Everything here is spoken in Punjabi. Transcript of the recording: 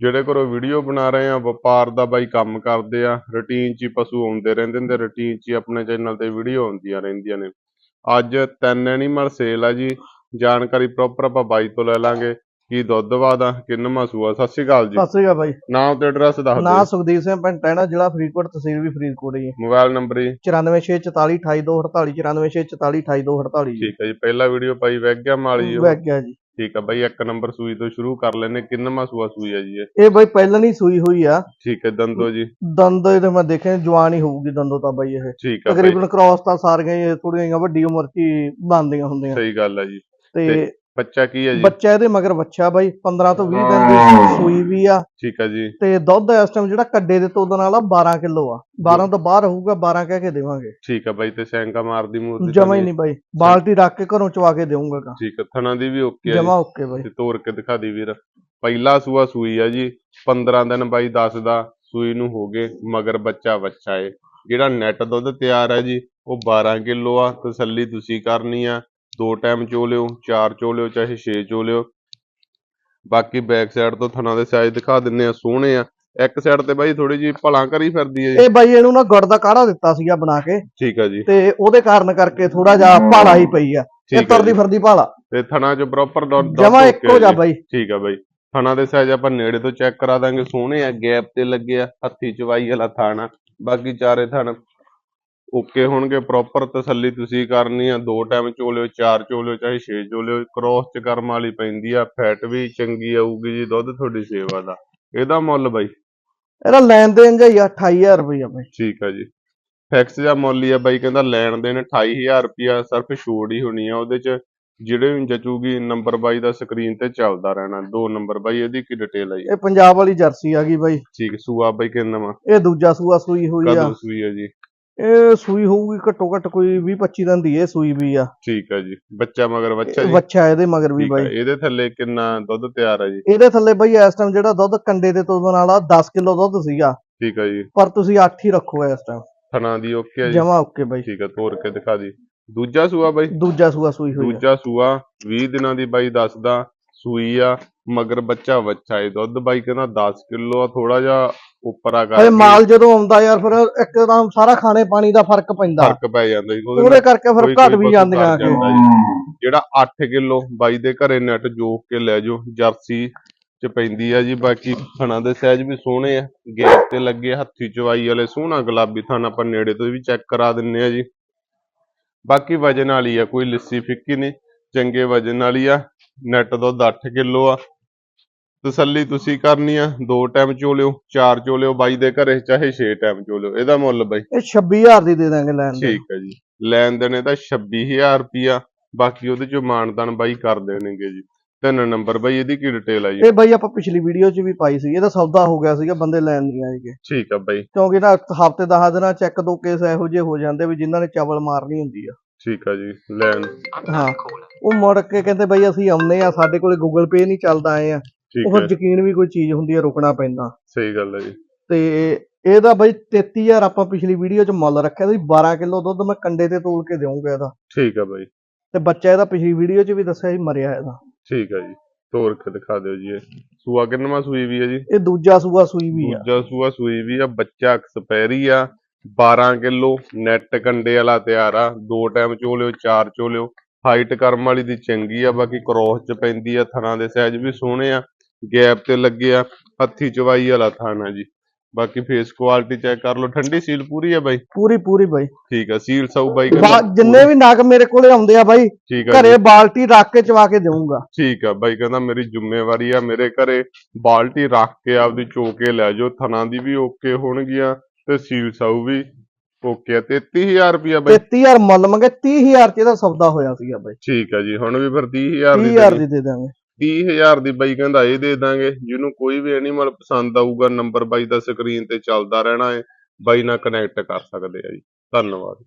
ਜਿਹੜੇ ਘਰੋਂ ਵੀਡੀਓ ਬਣਾ ਰਹੇ ਆ ਵਪਾਰ ਦਾ ਬਾਈ ਕੰਮ ਕਰਦੇ ਆ ਰੁਟੀਨ 'ਚ ਪਸ਼ੂ ਆਉਂਦੇ ਰਹਿੰਦੇ ਨੇ ਰੁਟੀਨ 'ਚ ਆਪਣੇ ਚੈਨਲ ਤੇ ਵੀਡੀਓ ਆਉਂਦੀਆਂ ਰਹਿੰਦੀਆਂ ਨੇ। ਅੱਜ ਤਿੰਨ ਐਨੀਮਲ ਸੇਲ ਆ ਜੀ ਜਾਣਕਾਰੀ ਪ੍ਰੋਪਰ ਆਪਾਂ ਬਾਈ ਤੋਂ ਲੈ ਲਾਂਗੇ। ਕੀ ਦੁੱਧ ਵਾਦਾ ਕਿੰਨਵਾਂ ਸੂਆ ਸਤਿ ਸ਼੍ਰੀ ਅਕਾਲ ਜੀ। ਸਤਿ ਸ੍ਰੀ ਅਕਾਲ ਬਾਈ। ਨਾਮ ਤੇ ਐਡਰੈਸ ਦੱਸ ਦਿਓ ਸੁਖਦੀਪ ਸਿੰਘ ਪਿੰਡ ਟੈਣਾ ਜ਼ਿਲ੍ਹਾ ਫਰੀਦਕੋਟ ਤਹਿਸੀਲ ਵੀ ਫਰੀਦਕੋਟ ਜੀ। ਮੋਬਾਈਲ ਨੰਬਰ ਜੀ। 9464428248 9464428248 ਜੀ। ਠੀਕ ਹੈ ਜੀ ਪਹਿਲਾ ਵੀਡੀਓ ਪਾਈ ਵੈਗ ਗਿਆ ਮਾਲੀ ਜੀ ਵਗ ਗਿਆ ਜੀ। ਠੀਕ ਹੈ ਬਾਈ ਇੱਕ ਨੰਬਰ ਸੂਈ ਤੋਂ ਸ਼ੁਰੂ ਕਰ ਲੈਨੇ ਕਿੰਨਵਾਂ ਸੂਆ ਸੂਈ ਆ ਜੀ ਇਹ? ਇਹ ਬਾਈ ਪਹਿਲਾਂ ਨਹੀਂ ਸੂਈ ਹੋਈ ਆ। ਠੀਕ ਹੈ ਦੰਦੋ ਜੀ। ਦੰਦ ਇਹਦੇ ਮੈਂ ਦੇਖਿਆ ਜਵਾਨ ਹੀ ਹੋਊਗੀ ਦੰਦੋ ਤਾਂ ਬਾਈ ਇਹ। ਠੀਕ ਹੈ ਬਾਈ। ਤਕਰੀਬਨ ਕ੍ਰਾਸ ਤਾਂ ਸਾਰੀਆਂ ਹੀ ਥੋੜੀਆਂ ਵੱਡੀ ਉਮਰ 'ਚ ਹੀ ਬਣਦੀਆਂ ਹੁੰਦੀਆਂ। ਸਹੀ ਗੱਲ ਹੈ ਜੀ। ਤੇ ਬੱਚਾ ਕੀ ਹੈ ਜੀ? ਬੱਚਾ ਇਹਦੇ ਮਗਰ ਬੱਚਾ ਬਾਈ 15 ਤੋਂ 20 ਦਿਨ ਦੀ ਸੂਈ ਵੀ ਆ। ਠੀਕ ਹੈ ਜੀ। ਤੇ ਦੁੱਧ ਇਸ ਟਾਈਮ ਜਿਹੜਾ ਕੱਡੇ ਦੇ ਤੋਦ ਨਾਲ ਆ 12 ਕਿਲੋ ਆ। 12 ਤੋਂ ਬਾਹਰ ਹੋਊਗਾ 12 ਕਹਿ ਕੇ ਦੇਵਾਂਗੇ। ਠੀਕ ਹੈ ਬਾਈ ਤੇ ਸੈਂਕਾ ਮਾਰਦੀ ਤੇ ਜਮਾ ਹੀ ਨਹੀਂ ਬਾਈ। ਬਾਲਟੀ ਰੱਖ ਕੇ ਘਰੋਂ ਚਵਾ ਕੇ ਦੇਵਾਂਗਾ ਠੀਕ ਹੈ ਥਣਾ ਦੀ ਵੀ ਓਕੇ ਹੈ ਜਮਾ ਓਕੇ ਬਾਈ। ਤੇ ਤੋੜ ਕੇ ਦਿਖਾ ਦੀ ਵੀਰ। ਪਹਿਲਾ ਸੂਆ ਸੂਈ ਆ ਜੀ। 15 ਦਿਨ ਬਾਈ ਦੱਸਦਾ ਸੂਈ ਨੂੰ ਹੋ ਗਏ ਮਗਰ ਬੱਚਾ ਬੱਚਾ ਏ। ਜਿਹੜਾ ਨੈਟ ਦੁੱਧ ਤਿਆਰ ਹੈ ਜੀ ਉਹ 12 ਕਿਲੋ ਆ। ਤਸੱਲੀ ਤੁਸੀਂ ਕਰਨੀ ਆ। ਦੋ ਟਾਈਮ ਚੋ ਲਿਓ ਚਾਰ ਚੋ ਲਿਓ ਚਾਹੇ 6 ਚੋ ਲਿਓ। ਬਾਕੀ ਬੈਕ ਸਾਈਡ ਤੋਂ ਥਣਾ ਦੇ ਸਾਈਜ਼ ਦਿਖਾ ਦਿੰਨੇ ਆ ਸੋਹਣੇ ਆ। ਇੱਕ ਸਾਈਡ ਤੇ ਬਾਈ ਥੋੜੀ ਜੀ ਭਲਾਂ ਕਰੀ ਫਿਰਦੀ ਹੈ ਇਹ ਬਾਈ ਇਹਨੂੰ ਨਾ ਗੁੜ ਦਾ ਕਾੜਾ ਦਿੱਤਾ ਸੀਗਾ ਬਣਾ ਕੇ। ਠੀਕ ਆ ਜੀ। ਤੇ ਉਹਦੇ ਕਾਰਨ ਕਰਕੇ ਥੋੜਾ ਜਿਹਾ ਭਾਲਾ ਹੀ ਪਈ ਆ। ਇਹ ਤੁਰਦੀ। ਫਿਰਦੀ ਭਾਲਾ। ਤੇ ਥਣਾ ਚ ਪ੍ਰੋਪਰ ਜਮਾ ਇੱਕੋ ਜੀ। ਬਾਈ। ਠੀਕ ਆ ਬਾਈ। ਥਾਣਾ ਦੇ ਸਾਈਜ਼ ਆਪਾਂ ਨੇੜੇ ਤੋਂ ਚੈੱਕ ਕਰਾ ਦਾਂਗੇ। ਸੋਹਣੇ ਆ ਗੈਪ ਤੇ ਲੱਗੇ ਆ ਹੱਥੀ ਚਵਾਈ ਵਾਲਾ ਥਾਣਾ। ਬਾਕੀ ਚਾਰੇ ਥਣ ਓਕੇ ਹੋਣਗੇ ਪ੍ਰੋਪਰ ਤਸੱਲੀ ਤੁਸੀਂ ਕਰਨੀ ਆ। ਦੋ ਟਾਈਮ ਚੋਲਿਓ ਚਾਰ ਚੋਲਿਓ ਚਾਹੇ ਛੇ ਚੋਲਿਓ। ਕ੍ਰੋਸ ਚ ਕਰਮ ਵਾਲੀ ਪੈਂਦੀ ਆ ਫੈਟ ਵੀ ਚੰਗੀ ਆਊਗੀ ਜੀ ਦੁੱਧ ਤੁਹਾਡੀ ਸੇਵਾ ਦਾ। ਇਹਦਾ ਮੁੱਲ ਬਾਈ? ਇਹਦਾ ਲੈਣ ਦੇਣ ਜਾਈ 28000 ਰੁਪਈਆ ਬਾਈ। ਠੀਕ ਆ ਜੀ। ਫਿਕਸ ਜਾਂ ਮੁੱਲ ਹੀ ਆ ਬਾਈ ਕਹਿੰਦਾ ਲੈਣ ਦੇਣ 28000 ਰੁਪਿਆ ਸਿਰਫ ਛੋੜ ਹੀ ਹੋਣੀ ਆ। ਉਹਦੇ ਚ ਜਿਹੜੇ ਵੀ ਜਚੂਗੀ ਨੰਬਰ ਬਾਈ ਦਾ ਸਕਰੀਨ ਤੇ ਚੱਲਦਾ ਰਹਿਣਾ। ਦੋ ਨੰਬਰ ਬਾਈ ਇਹਦੀ ਕੀ ਡਿਟੇਲ ਆ ਜੀ? ਇਹ ਪੰਜਾਬ ਵਾਲੀ ਜਰਸੀ ਆ ਗਈ ਬਾਈ। ਠੀਕ ਸੂਆ ਬਾਈ ਕਿੰਨਾ ਵਾ? ਇਹ ਦੂਜਾ ਸੂਆ ਸੂਈ ਹੋਈ ਆ। ਕਦੋਂ ਸੂਈ ਆ ਜੀ? ਇਹ ਸੂਈ ਹੋਊਗੀ ਘੱਟੋ ਘੱਟ ਕੋਈ 20 25 ਦਿਨ ਦੀ ਇਹ ਸੂਈ ਵੀ ਆ। ਠੀਕ ਆ ਜੀ। ਬੱਚਾ ਮਗਰ ਬੱਚਾ ਜੀ? ਬੱਚਾ ਇਹਦੇ ਮਗਰ ਵੀ ਠੀਕ ਆ। ਬਾਈ। ਇਹਦੇ ਥੱਲੇ ਕਿੰਨਾ ਦੁੱਧ ਤਿਆਰ ਆ ਜੀ? ਇਹਦੇ ਥੱਲੇ ਬਾਈ ਇਸ ਟਾਈਮ ਜਿਹੜਾ ਦੁੱਧ ਕੰਡੇ ਦੇ ਤੋਂ ਆ 10 ਕਿਲੋ ਦੁੱਧ ਸੀਗਾ। ਠੀਕ ਆ ਜੀ। ਪਰ ਤੁਸੀਂ 8 ਹੀ ਰੱਖੋ ਇਸ ਟਾਈਮ ਥਣਾ ਦੀ ਓਕੇ ਆ ਜੀ। ਜਮਾ ਓਕੇ ਬਾਈ। ਠੀਕ ਆ ਤੋੜ ਕੇ ਦਿਖਾ ਦੀ। ਦੂਜਾ ਸੂਆ ਬਾਈ? ਦੂਜਾ ਸੂਆ ਸੂਈ ਹੋਈ ਆ। ਦੂਜਾ ਸੂਆ 20 ਦਿਨਾਂ ਦੀ ਬਾਈ ਦੱਸਦਾ ਸੂਈ ਆ ਮਗਰ ਬੱਚਾ ਬੱਚਾ ਏ ਦੁੱਧ ਬਾਈ ਕਹਿੰਦਾ 10 ਕਿਲੋ ਆ ਥੋੜਾ ਜਿਹਾ ਉੱਪਰ ਆ ਇਹ ਕਰਕੇ ਮਾਲ ਜਦੋਂ ਆਉਂਦਾ ਯਾਰ ਫਿਰ ਇੱਕਦਮ ਸਾਰਾ ਖਾਣੇ ਪਾਣੀ ਦਾ ਫ਼ਰਕ ਪੈਂਦਾ। ਫ਼ਰਕ ਪੈ ਜਾਂਦਾ ਜੀ ਉਹਦੇ ਕਰਕੇ ਫਿਰ ਕੋਈ- ਘਟ ਕੋਈ ਵੀ ਪਸ਼ੂ ਜਾਂਦੀਆਂ ਘੱਟ ਅੱਗੇ ਜਾਂਦਾ ਜੀ। ਜਿਹੜਾ 8 ਕਿਲੋ ਬਾਈ ਦੇ ਘਰੇ ਨੈਟ ਜੋਕ ਕੇ ਲੈ ਜਾਓ ਜਰਸੀ ਚ ਪੈਂਦੀ ਆ ਜੀ ਬਾਕੀ ਥਣਾ ਦੇ ਸਾਈਜ਼ ਵੀ ਸੋਹਣੇ ਆ। ਗੈਪ ਤੇ ਲੱਗੇ ਹੱਥੀ ਚਵਾਈ ਵਾਲੇ ਸੋਹਣਾ ਗੁਲਾਬੀ ਥਣ ਆਪਾਂ ਨੇੜੇ ਤੋਂ ਵੀ ਚੈੱਕ ਕਰਾ ਦਿੰਨੇ ਆ ਜੀ। ਬਾਕੀ ਵਜਨ ਵਾਲੀ ਆ ਕੋਈ ਲਿੱਸੀ ਫਿੱਕੀ ਨਹੀਂ ਚੰਗੇ ਵਜਨ ਵਾਲੀ ਆ ਨੈਟ ਦੁੱਧ 8 ਕਿਲੋ ਆ। ਤਸੱਲੀ ਤੁਸੀਂ ਕਰਨੀ ਆ ਦੋ ਟਾਈਮ ਚੋਲਿਓ ਚਾਰ ਚੋਲਿਓ ਬਾਈ ਦੇ ਘਰੇ ਚਾਹੇ 6 ਟਾਈਮ ਚੋਲਿਓ ਇਹਦਾ ਮੁੱਲ ਬਾਈ। ਇਹ 26000 ਦੀ ਦੇ ਦਾਂਗੇ ਲੈਣ ਦੇ ਠੀਕ ਹੈ ਜੀ। ਲੈਣ ਦੇਣੇ ਤਾਂ 26000 ਰੁਪਿਆ ਬਾਕੀ ਉਹਦੇ ਚੋਂ ਮਾਨਦਾਨ ਬਾਈ ਕਰ ਦੇਣਗੇ ਜੀ। ਤਿੰਨ ਨੰਬਰ ਬਾਈ ਇਹਦੀ ਕੀ ਡਿਟੇਲ ਆ ਜੀ? ਇਹ ਬਾਈ ਆਪਾਂ ਪਿਛਲੀ ਵੀਡੀਓ 'ਚ ਵੀ ਪਾਈ ਸੀ ਇਹਦਾ ਸੌਦਾ ਹੋ ਗਿਆ ਸੀਗਾ ਬੰਦੇ ਲੈਣ ਨਹੀਂ ਆਏਗੇ ਠੀਕ ਆ ਬਾਈ। ਕਿਉਂਕਿ ਨਾ ਹਫ਼ਤੇ 10 ਦਿਨਾਂ ਚੈੱਕ ਦੋ ਕੇਸ ਇਹੋ ਜਿਹੇ ਹੋ ਜਾਂਦੇ ਵੀ ਜਿਨ੍ਹਾਂ ਨੇ ਚਵਲ ਮਾਰਨੀ ਹੁੰਦੀ ਆ। ਠੀਕ ਆ ਜੀ ਲੈਣ। ਹਾਂ। ਉਹ ਮੁੜ ਕੇ ਕਹਿੰਦੇ ਬਈ ਅਸੀਂ ਆਉਂਦੇ ਆ ਸਾਡੇ ਕੋਲੇ ਗੂਗਲ ਪੇ ਨਹੀਂ ਚੱਲਦਾ ਆਏ ਆ। ਠੀਕ ਉਹ ਹੈ। ਯਕੀਨ ਵੀ ਕੋਈ ਚੀਜ਼ ਹੁੰਦੀ ਆ ਰੁਕਣਾ ਪੈਂਦਾ। ਸਹੀ ਗੱਲ ਹੈ ਜੀ। ਤੇ ਇਹਦਾ ਬਈ 33000 ਆਪਾਂ ਪਿਛਲੀ ਵੀਡੀਓ 'ਚ ਮੁੱਲ ਰੱਖਿਆ ਸੀ 12 ਕਿਲੋ ਦੁੱਧ ਮੈਂ ਕੰਡੇ ਤੇ ਤੋਲ ਕੇ ਦੇਵਾਂਗਾ ਇਹਦਾ। ਠੀਕ ਆ ਬਾਈ। ਤੇ ਬੱਚਾ ਇਹਦਾ ਪਿਛਲੀ ਵੀਡੀਓ 'ਚ ਵੀ ਦੱਸਿਆ ਸੀ ਮਰਿਆ ਇਹਦਾ। ਠੀਕ ਆ ਜੀ। ਤੋੜ ਕੇ ਦਿਖਾ ਦਿਓ ਜੀ ਇਹ। ਸੂਆ ਕਿੰਨਵਾਂ ਸੂਈ ਵੀ ਹੈ ਜੀ? ਇਹ ਦੂਜਾ ਸੂਆ ਸੂਈ ਵੀ ਆ। ਦੂਜਾ ਸੂਆ ਸੂਈ ਵੀ ਆ ਬੱਚਾ ਐਕਸਪੈਰੀ ਆ 12 ਕਿਲੋ ਨੈਟ ਕੰਡੇ ਵਾਲਾ ਤਿਆਰ ਆ ਦੋ ਟਾਈਮ ਚੋਲਿਓ ਚਾਰ ਚੋਲਿਓ। ਹਾਈਟ ਕਰਮ ਵਾਲੀ ਦੀ ਚੰਗੀ ਆ ਬਾਕੀ ਕ੍ਰੋਸ ਚ ਪੈਂਦੀ ਆ ਥਣਾ ਦੇ ਸਾਈਜ਼ ਵੀ ਸੋਹਣੇ ਆ। ਗੈਪ ਤੇ ਲੱਗੇ ਆ ਹੱਥੀ ਚਵਾਈ ਵਾਲਾ ਥਾਣਾ ਜੀ। ਬਾਕੀ ਫੇਸ ਕੁਆਲਿਟੀ ਚੈੱਕ ਕਰ ਲਓ ਠੰਡੀ ਸੀਲ ਪੂਰੀ ਆ ਬਾਈ? ਪੂਰੀ ਪੂਰੀ ਬਾਈ। ਠੀਕ ਆ ਸੀਲ ਸੌ ਬਾਈ ਕਹਿੰਦਾ। ਜਿੰਨੇ ਵੀ ਨਗ ਮੇਰੇ ਕੋਲੇ ਆਉਂਦੇ ਆ ਬਾਈ ਘਰੇ ਬਾਲਟੀ ਰੱਖ ਕੇ ਚਵਾ ਕੇ ਦੇਵਾਂਗਾ ਠੀਕ ਆ ਬਾਈ ਕਹਿੰਦਾ ਮੇਰੀ ਜ਼ਿੰਮੇਵਾਰੀ ਆ ਮੇਰੇ ਘਰੇ ਬਾਲਟੀ ਰੱਖ ਕੇ ਆਪਦੀ ਚੋ ਕੇ ਲੈ ਜਾਓ ਥਣਾ ਦੀ ਵੀ ਓਕੇ ਹੋਣਗੀਆਂ ਤੇ ਸੀਲ ਸੌ ਵੀ ਓਕੇ ਆ। 33000 ਰੁਪਿਆ ਬਾਈ। 33000 ਮੁੱਲ ਮੰਗੇ 30000 ਚ ਇਹਦਾ ਸੌਦਾ ਹੋਇਆ ਸੀਗਾ ਬਾਈ। ਠੀਕ ਆ ਜੀ ਹੁਣ ਵੀ ਫਿਰ 30000 ਦੀ 30000 ਦੀ ਦੇ ਦਾਂਗੇ 30000 ਦੀ ਬਾਈ ਕਹਿੰਦਾ ਇਹ ਦੇ ਦਾਂਗੇ। ਜਿਹਨੂੰ ਕੋਈ ਵੀ ਐਨੀਮਲ ਪਸੰਦ ਆਊਗਾ ਨੰਬਰ ਬਾਈ ਦਾ ਸਕਰੀਨ ਤੇ ਚੱਲਦਾ ਰਹਿਣਾ ਹੈ ਬਾਈ ਨਾਲ ਕਨੈਕਟ ਕਰ ਸਕਦੇ ਆ ਜੀ। ਧੰਨਵਾਦ।